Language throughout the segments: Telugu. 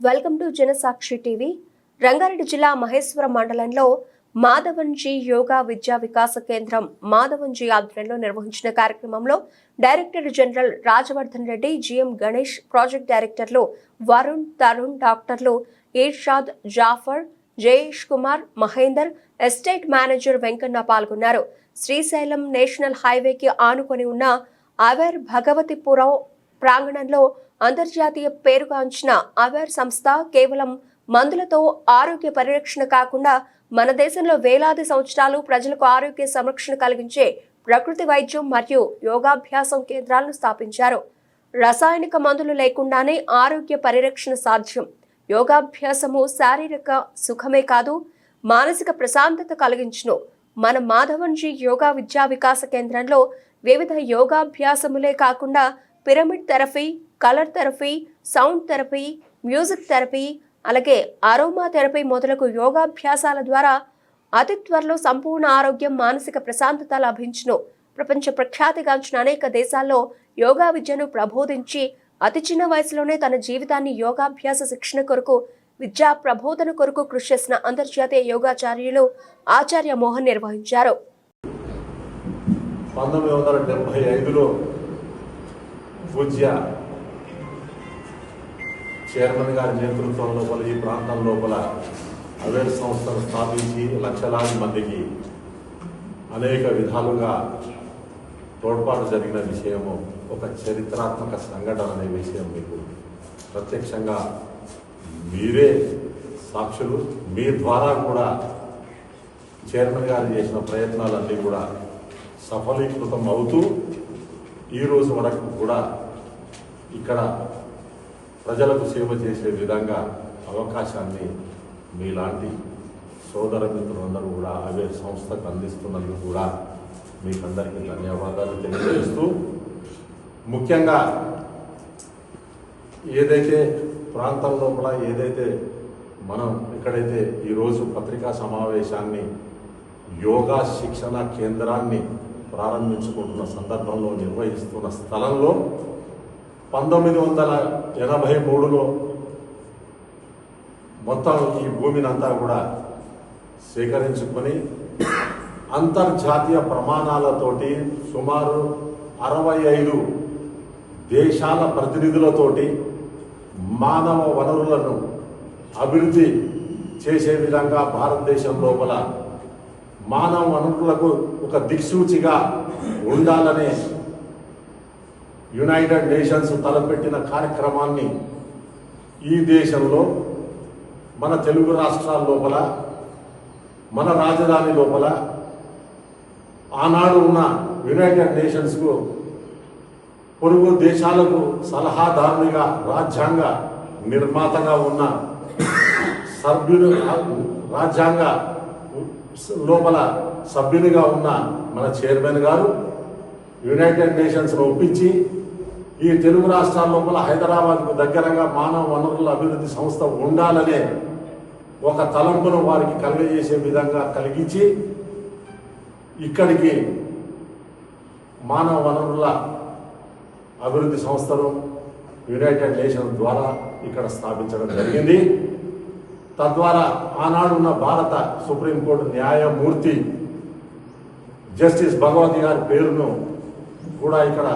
Welcome to Janasakshi TV. Rangareddy జిల్లా మహేశ్వరం మండలంలో మాధవన్జీ యోగా విద్యా వికాస కేంద్రం మాధవన్జీ ఆధ్వర్యంలో నిర్వహించిన కార్యక్రమంలో director general Rajavardhan Reddy GM Ganesh project డైరెక్టర్లు వరుణ్ తరుణ్ డాక్టర్లు ఇర్షాద్ జాఫర్ జయేష్ కుమార్ మహేందర్ ఎస్టేట్ మేనేజర్ వెంకన్న పాల్గొన్నారు. శ్రీశైలం నేషనల్ హైవేకి ఆనుకొని ఉన్న అవేర్ భగవతిపురం ప్రాంగణంలో అంతర్జాతీయ పేరుగాంచిన అవేర్ సంస్థ కేవలం మందులతో ఆరోగ్య పరిరక్షణ కాకుండా మన దేశంలో వేలాది సంవత్సరాలు ప్రజలకు ఆరోగ్య సంరక్షణ కలిగించే ప్రకృతి వైద్యం మరియు యోగాభ్యాసం కేంద్రాలను స్థాపించారు. రసాయనిక మందులు లేకుండానే ఆరోగ్య పరిరక్షణ సాధ్యం. యోగాభ్యాసము శారీరక సుఖమే కాదు మానసిక ప్రశాంతత కలిగించును. మన మాధవన్జీ యోగా విద్యా వికాస కేంద్రంలో వివిధ యోగాభ్యాసములే కాకుండా pyramid therapy colour therapy sound therapy music therapy అలాగే అరోమా థెరపీ మొదలగు యోగాభ్యాసాల ద్వారా అతి త్వరలో సంపూర్ణ ఆరోగ్యం మానసిక ప్రశాంతత లభించును. ప్రపంచ ప్రఖ్యాతిగాంచిన అనేక దేశాల్లో యోగా విద్యను ప్రబోధించి అతి చిన్న వయసులోనే తన జీవితాన్ని యోగాభ్యాస శిక్షణ కొరకు విద్యా ప్రబోధన కొరకు కృషి చేసిన అంతర్జాతీయ యోగాచార్యులు ఆచార్య మోహన్ నిర్వహించారు. పంతొమ్మిది వందల ఐదులో పూజ్య చైర్మన్ గారి నేతృత్వం లోపల ఈ ప్రాంతం లోపల అవేర్ సంస్థను స్థాపించి లక్షలాది మందికి అనేక విధాలుగా తోడ్పాటు జరిగిన విషయము ఒక చరిత్రాత్మక సంఘటన అనే విషయం మీకు ప్రత్యక్షంగా మీరే సాక్షులు. మీ ద్వారా కూడా చైర్మన్ గారు చేసిన ప్రయత్నాలన్నీ కూడా సఫలీకృతం అవుతూ ఈ రోజు వరకు కూడా ఇక్కడ ప్రజలకు సేవ చేసే విధంగా అవకాశాన్ని మీలాంటి సోదర మిత్రులందరూ కూడా అవే సంస్థకు అందిస్తున్నందుకు కూడా మీకందరికీ ధన్యవాదాలు తెలియజేస్తూ ముఖ్యంగా ఏదైతే ప్రాంతం లోపల ఏదైతే మనం ఎక్కడైతే ఈరోజు పత్రికా సమావేశాన్ని యోగా శిక్షణ కేంద్రాన్ని ప్రారంభించుకుంటున్న సందర్భంలో నిర్వహిస్తున్న స్థలంలో పంతొమ్మిది వందల ఎనభై మూడులో మొత్తం ఈ భూమిని అంతా కూడా సేకరించుకొని అంతర్జాతీయ ప్రమాణాలతోటి సుమారు అరవై ఐదు దేశాల ప్రతినిధులతోటి మానవ వనరులను అభివృద్ధి చేసే విధంగా భారతదేశం లోపల మానవ వనరులకు ఒక దిక్సూచిగా ఉండాలనే యునైటెడ్ నేషన్స్ తలపెట్టిన కార్యక్రమాన్ని ఈ దేశంలో మన తెలుగు రాష్ట్రాల లోపల మన రాజధాని లోపల ఆనాడు ఉన్న యునైటెడ్ నేషన్స్కు పొరుగు దేశాలకు సలహాదారునిగా రాజ్యాంగ నిర్మాతగా ఉన్న సభ్యుడు రాజ్యాంగ లోపల సభ్యునిగా ఉన్న మన చైర్మన్ గారు యునైటెడ్ నేషన్స్లో ఒప్పించి ఈ తెలుగు రాష్ట్రాల లోపల హైదరాబాద్కు దగ్గరగా మానవ వనరుల అభివృద్ధి సంస్థ ఉండాలనే ఒక తలంపును వారికి కలిగజేసే విధంగా కలిగించి ఇక్కడికి మానవ వనరుల అభివృద్ధి సంస్థను యునైటెడ్ నేషన్ ద్వారా ఇక్కడ స్థాపించడం జరిగింది. తద్వారా ఆనాడున్న భారత సుప్రీంకోర్టు న్యాయమూర్తి జస్టిస్ భగవతి గారి పేరును కూడా ఇక్కడ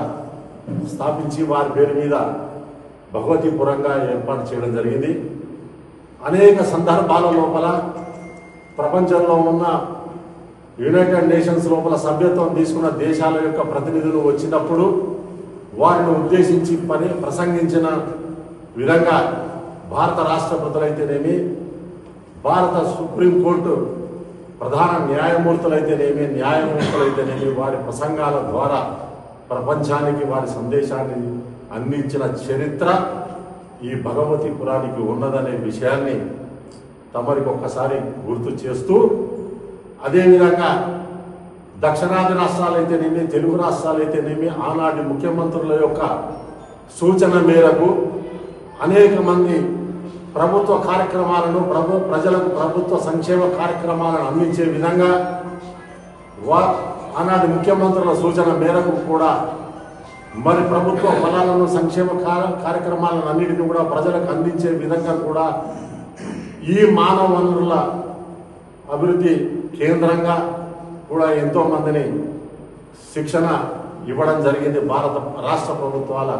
స్థాపించి వారి పేరు మీద భగవతీపురంగా ఏర్పాటు చేయడం జరిగింది. అనేక సందర్భాల లోపల ప్రపంచంలో ఉన్న యునైటెడ్ నేషన్స్ లోపల సభ్యత్వం తీసుకున్న దేశాల యొక్క ప్రతినిధులు వచ్చినప్పుడు వారిని ఉద్దేశించి పని ప్రసంగించిన విధంగా భారత రాష్ట్రపతులైతేనేమి భారత సుప్రీంకోర్టు ప్రధాన న్యాయమూర్తులైతేనేమి న్యాయమూర్తులైతేనేమి వారి ప్రసంగాల ద్వారా ప్రపంచానికి వారి సందేశాన్ని అందించిన చరిత్ర ఈ భగవతి పురానికి ఉన్నదనే విషయాన్ని తమరికి ఒక్కసారి గుర్తు చేస్తూ అదేవిధంగా దక్షిణాది రాష్ట్రాలైతేనేమి తెలుగు రాష్ట్రాలైతేనేమి ఆనాటి ముఖ్యమంత్రుల యొక్క సూచన మేరకు అనేక మంది ప్రభుత్వ కార్యక్రమాలను ప్రభు ప్రజలకు ప్రభుత్వ సంక్షేమ కార్యక్రమాలను అందించే విధంగా వా ఆనాటి ముఖ్యమంత్రుల సూచన మేరకు కూడా మరి ప్రభుత్వ ఫలాలను సంక్షేమ కార్యక్రమాలను అన్నిటిని కూడా ప్రజలకు అందించే విధంగా కూడా ఈ మానవ వనరుల అభివృద్ధి కేంద్రంగా కూడా ఎంతోమందిని శిక్షణ ఇవ్వడం జరిగింది. భారత రాష్ట్ర ప్రభుత్వాల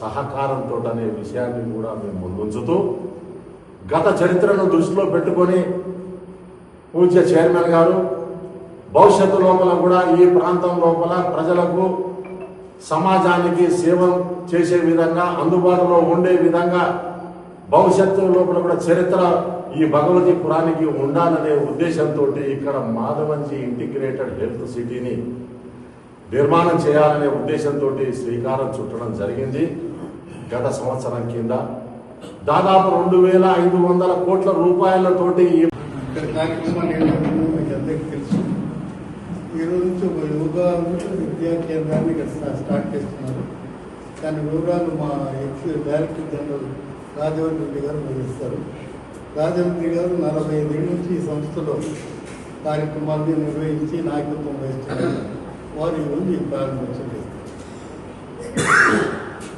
సహకారంతో అనే విషయాన్ని కూడా మేము ముందుంచుతూ గత చరిత్రను దృష్టిలో పెట్టుకొని పూజ్య చైర్మన్ గారు భవిష్యత్తు లోపల కూడా ఈ ప్రాంతం లోపల ప్రజలకు సమాజానికి సేవ చేసే విధంగా అందుబాటులో ఉండే విధంగా భవిష్యత్తు లోపల కూడా చరిత్ర ఈ భగవతి పురానికి ఉండాలనే ఉద్దేశంతో ఇక్కడ మాధవంజీ ఇంటిగ్రేటెడ్ హెల్త్ సిటీని నిర్మాణం చేయాలనే ఉద్దేశంతో శ్రీకారం చుట్టడం జరిగింది. గత సంవత్సరం కింద దాదాపు రెండు వేల ఐదు వందల కోట్ల రూపాయలతోటి మీకు అందరికీ తెలుసు ఈ రోజు నుంచి ఒక యోగా విద్యా కేంద్రాన్ని ఇక్కడ స్టార్ట్ చేస్తున్నారు. దాని వివరాలు మా ex director general Rajavardhan Reddy garu నిర్వహిస్తారు రాజవర్ధన్ రెడ్డి గారు నలభై ఐదు నుంచి ఈ సంస్థలో కార్యక్రమాన్ని నిర్వహించి నాయకత్వం వహిస్తున్నారు. వారు ఈరోజు ఈ ప్రారంభోత్సవం చేస్తారు.